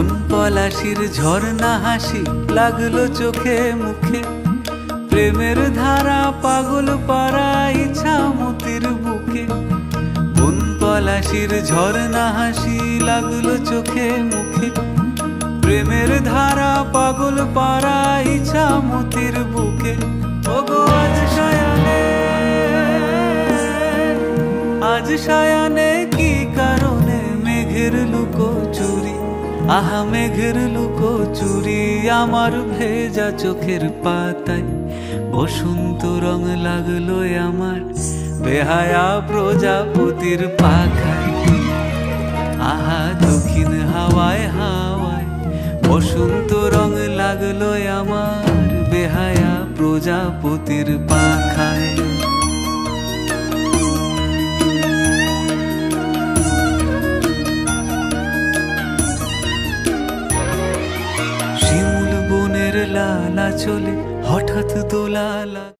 বন পলাশির ঝর্ণা হাসি লাগল চোখে মুখে? প্রেমের ধারা পাগল পাড়া ইচ্ছা মতির বুকে। বন পলাশির ঝর্ণা হাসি লাগল চোখে মুখে? প্রেমের ধারা পাগল পাড়া ইচ্ছা মতির বুকে। ওগো, আজ সায়ানে আজ সায়ানে কি কারণে মেঘের লুকো চুরি আহা মেঘের লুকো, চুরি আমার ভেজা চোখের পাতায়। বসন্ত রং লাগল আমার বেহায়া প্রজাপতির পাখায়। আহা দক্ষিণ হাওয়ায় হাওয়ায় বসন্ত রং লাগল আমার বেহায়া প্রজাপতির পাখায়। লালা চলে হঠাৎ দোলালা